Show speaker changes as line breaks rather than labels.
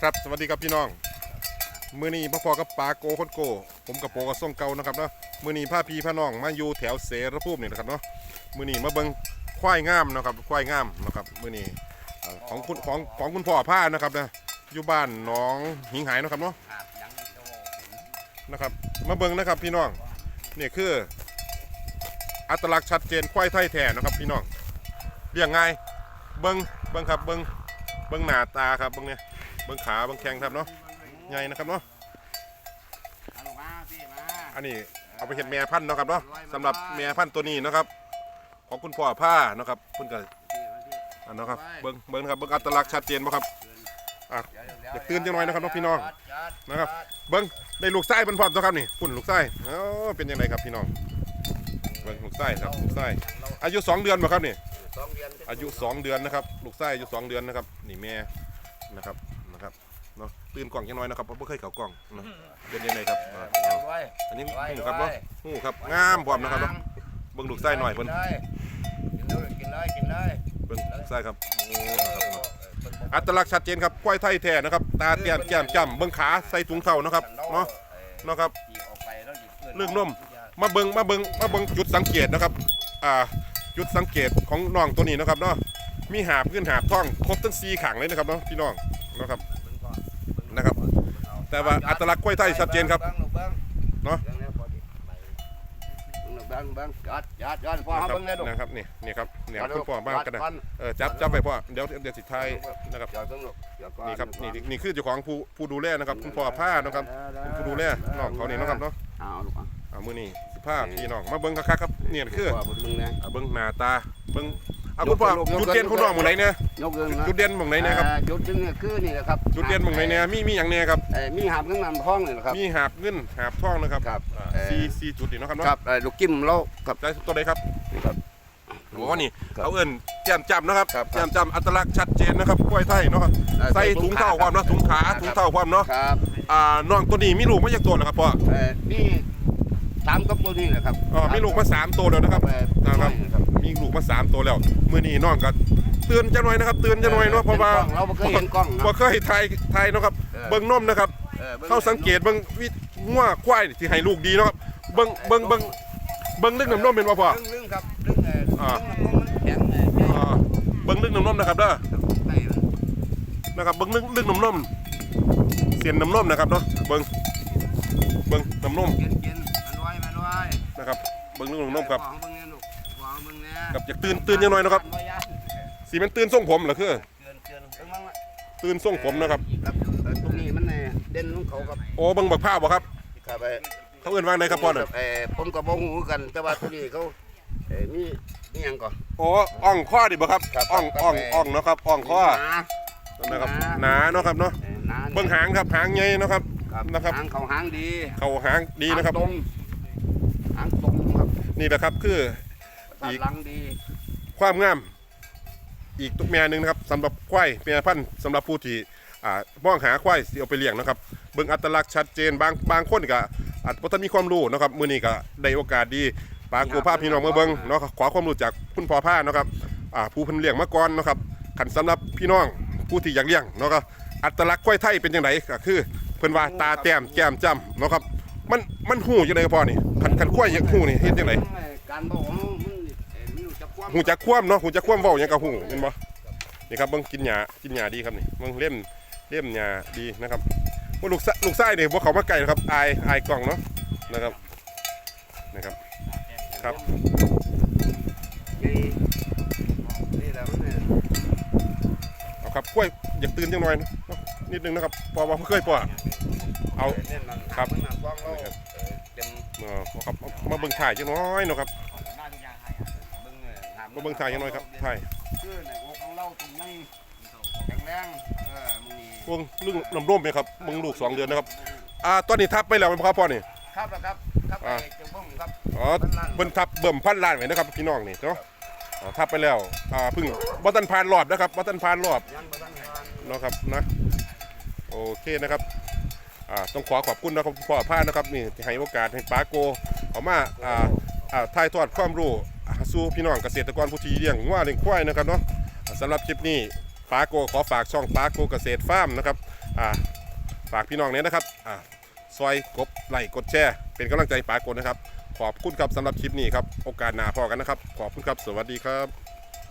ครับสวัสดีครับพี่น้อง มือนี้พ่อพอกับปาโกคนโก ผมกับโปกับส่งเก่านะครับเนาะมือนี้พาพี่พาน้องมาอยู่แถวเสรภูมินี่นะครับเนาะมือนี้มาเบิงควายงามนะครับควายงามนะครับมือนี้ของคุณของของคุณพ่อผ้านะครับนะอยู่บ้านน้องหิงหายนะครับเนาะนะครับ มาเบิงนะครับพี่น้องนี่คือ อัตลักษณ์ชัดเจนควายไทยแท้นะครับพี่น้องเรียงง่ายเบิงเบิงครับเบิง เบิ่งหน้าตาครับเบิ่งเนี่ยเบิ่งขาเบิ่งแข้งครับเนาะใหญ่นะครับเนาะ
อั
นนี้เอาไปเห็นแม่พันธุ์เนาะครับเนาะสำหรับแม่พันธุ์ตัวนี้นะครับ ของคุณพ่อผ้านะครับคุณก็
พี่มาพี่
อันนะครับเบิ้งเบิ้งครับเบิ้งอัตลักษณ์ชัดเจนบ่ครับอะ
เดี๋ว
อยากตื่นจังหน่อยนะครับพี่น้องนะครับ เบิ้งได้ลูกไส้เป็นพร้อมตัวครับนี่คุณลูกไส้เอ้าเป็นยังไงครับพี่น้อง เบิ้งลูกไส้ครับลูกไส้อายุ2เดือนบ่ครับนี่
สองเดือน
อายุ2เดือนนะครับลูกไส้อายุ2เดือนนะครับนี่แม่นะครับนะครับเนาะตื่นกล่องจังหน่อยนะครับเพราะบ่เคยเข้ากล่องนะเป็นยังไงครับอะ
เอา
เอา
ไว้
อันนี้
ไว้
หูครับ
ไว้
เนาะหูครับงามพร้อมนะครับเนาะเบิ้งลูกไส้หน่อยเพิ่น
กิเลยกินเลยกินเลยกินเลย
เบิ้งลูกไส้ครับโอ้นะครับเนาะ
เพิ่นบอก
อัตลักษณ์ชัดเจนครับควายไทยแท้นะครับตาเตี้ยมแก้มจ้ำเบิ้งขาใส่ถุงเท้านะครับเนาะเนาะครับ
ขี่ออกไปแล้วหยิบพื่
เรื่องนม มาเบิงมาเบิงมาเบิงจุดสังเกตนะครับอ่าจุดสังเกตของน้องตัวนี้นะครับเนาะมีหาบขึ้นหาบท้องครบทั้งสี่ขังเลยนะครับเนาะพี่น้องนะครับ
นะ
ครับ แต่ว่าอัตลักษณ์ควยไทยชัดเจนครับเนาะนะครับนี่นี่ครับเนี่ยคุณพ่อบ้านกันนะเออจับจับไปพ่อเดี๋ยวเดี๋ยวสิไทายนะครับนี่ครับนี่นี่คือเจ้าของผู้ผู้ดูแลนะครับ คุณพ่อผ้านะครับผู้ดูแลน้องเขานี่นะครับเนาะ
เอาลูกอะ
อ่ามื้อนี้สิพาพี่น้องมาเบิ่งคักๆครับเนี่ยคือ
พ่อเบิ่งนะ
อ่าเบิ่งหน้าตาเบิ่งเอาคุณพ่อย
กยก
จุดเด่นของน้องหม่องไหนเนี่ย
ยกเงินนะ
จุดเด่นหม่องไหนเนี่ยครับ
อ่าจุดเด่นเนี่ยคือนี่แหละครับ
จุดเด่นหม่องไหนเนี่ยมีมีหยังเนี่ยครับ
เอ่อมีหาบข้างน้ำท้องนี่แหละครับ
มีหาบเงินหาบทองนะครับ
ครับ
อ่า
เอ่อ
สี่สี่จุดนี่เนาะครับเนาะ
ครับเอ่อลูกจิ้มเราครับ
ได้ตัวใดครับ
นี่ครับ
โอ้นี่
ครับ
เอาเอิ้นแจ่มจำนะครับ
ครับ
แจ่มจำอัตลักษณ์ชัดเจนนะครับกล้วยไทยเนาะครับ
เอ่อ
ใส่ถุงเท้าความเนาะถุงขา
ครับ
ถุงเท้าความเนาะ
ครับ
อ่าน้องตัวนี้มีลูกมาจากตัวแล้วครับพ่อ
เอ่อนี่ สามกับตัวนี้แหละครับ
อ๋อมีลูกมาสามตัวแล้วนะครับ
เอ่อ
นะครับ
ครับ
มีลูกมาสามตัวแล้วมื้อนี้น้องก็เตือนจังหน่อยนะครับเตือนจังหน่อยเนาะเพราะว่า
เราบ่เคยเห็นกล้องเนาะ
บ่เคยถ่ายถ่ายเนาะครับ
เออ
เบิ่งนมนะครับ
ออบิ่
เข้าสังเกตเบิ่งวิงัวควายที่ให้ลูกดีเนาะครับ เบิ่งเบิ่งเบิ่งเบิ่งลึกน้ำนมเป็นบ่พ่อ
เรื่องเรื่องครับเรื่องเอ่อ
อ่า
เรื่องมันแข็งเอ่อใหญ่
อ่าเบิ่งลึกน้ำนมนะครับเด้อ
ใช่มัน
นะครับเบิ่งลึกลึกน้ำนมเสียนน้ำนมนะครับเนาะเบิ่งเบิ่งน้ำนม
กินกินมันไว้มันไว้
นะครับเบิ่งลึกน้ำนมครับ
วางเบิ่งเนี่ยลูกวางเบิ่งเนี่ย
กับอยากตื่นตื่นจังหน่อยนะครับ
บ่ยาน
สีมันตื่นทรงผมเหรอคือ
เกินเกินเบิ่งมั่งละ
ตื่นทรงผมนะครับ
ครับเอ่อตรงนี้มันเนี่ยเด่นของเขาครับ
โอ้เบิ่งบักผ้าวบ่ครับ
ครับเอ่อ
เขาเอิ้นว่าไงครับพ่อน่ะ
เอ่อผมก็บ่ฮู้กันแต่ว่าตัวนี้เขาเอ่อมีมีหยังก่อน
โอ้อ่องข้อดิบ่ครับ
ครับ
อ่อง
ครับ
อ่อง
เอ่อ
อ่องเนาะครับอ่องข้อ
หนา
นะครับ
หนา
หนาเนาะครับเนาะ
เอ่อหนา
เบิ่งหางครับหางใหญ่เนาะครับ
ครับ
นะครับ
หางเขาหางดี
เขาหางดีนะครับ
หางตรงหางตรงครับ
นี่แหละครับคือ
ตัด
อีก
หลังดี
ความงาม อีกตุกแม่หนึ่งนะครับสำหรับควายแม่พันธุ์สำหรับผู้ที่อ่ามองหาควายที่เอาไปเลี้ยงนะครับเบิ่งอัตลักษณ์ชัดเจนบางบางคนก็อาจบ่ทันมีความรู้นะครับมื้อนี้ก็ได้โอกาสดีปางกูภาพพี่น้องมาเบิ่งเนาะขอความรู้จากคุณพ่อผ้านะครับอ่าผู้เพิ่นเลี้ยงมาก่อนเนาะครับคันสำหรับพี่น้องผู้ที่อยากเลี้ยงเนาะครับอัตลักษณ์ควายไทยเป็นจังไดก็คือเพิ่นว่าตาแต้มแก้มจ้ำเนาะครับมัน มันหูจังได๋พ่อนี่คันคันควายอยากหูนี่เฮ็ดจังได
การบอกของมันเอ่อมีรู้จักความ
หูจักคว่ำเนาะหูจักคว่ำเว้าหยังกับหูเห็นบ่นี่ครับเบิ่งกินหญ้ากินหญ้าดีครับนี่เบิ่งเล่มเล่มหญ้าดีนะครับว่าลูกไส้ลูกไส้นี่บ่เขามาใกล้นะครับอายอายกล้องเนาะนะครับนะครับครับ
เอา
ครับกล้วยอยากตื่นจังหน่อยนิดนึงนะครับพอบ่เคยพอเอา
เล่นมัน
ครับ
มันหนักกว้างเรา
ครับ
เอ่อเต็ม
เออเอาครับเอามาเบิ่งถ่ายจังน้อยเนาะครับ
เบิ่งเนี่ยห
มาเบิ่งถ่ายจังน้อยครับถ่าย
คือในอกของเราตรงนี้แข็งแรงเออมึงนี่
เบิ่งเรื่องน้ำร่มไหมครับเบิ่งลูกสองเดือนนะครับอ่าตอนนี้ทับไปแล้วมั้ยครับพ่อนี่
ครับแล้วครับครับ
อ่า
ไอ้เจ้าบ่มครับ
อ๋อเบิ่นทับเบิ่มพันล้านไว้นะครับพี่น้องนี่เนาะอ๋อทับไปแล้วอ่าเพิ่งบ่ทันผ่านรอบนะครับบ่ทันผ่านรอบ
ยังบ่ทันผ่าน
เนาะครับนะโอเคนะครับอ่า ต้องขอขอบคุณนะครับพ่อพานะครับนี่ที่ให้โอกาสให้ปาโกเอามาถ่ายทอดความรู้สู่พี่น้องเกษตรกรผู้ที่เลี้ยงวัวเลี้ยงควายนะครับเนาะสำหรับคลิปนี้ปาโกขอฝากช่องปาโกเกษตรฟาร์มนะครับฝากพี่น้องเนี้ยนะครับซอยกบไลค์กดแชร์เป็นกำลังใจให้าโกนะครับขอบคุณครับสำหรับคลิปนี้ครับโอกาสหน้าพอกันนะครับ ขอบคุณครับ สวัสดีครับ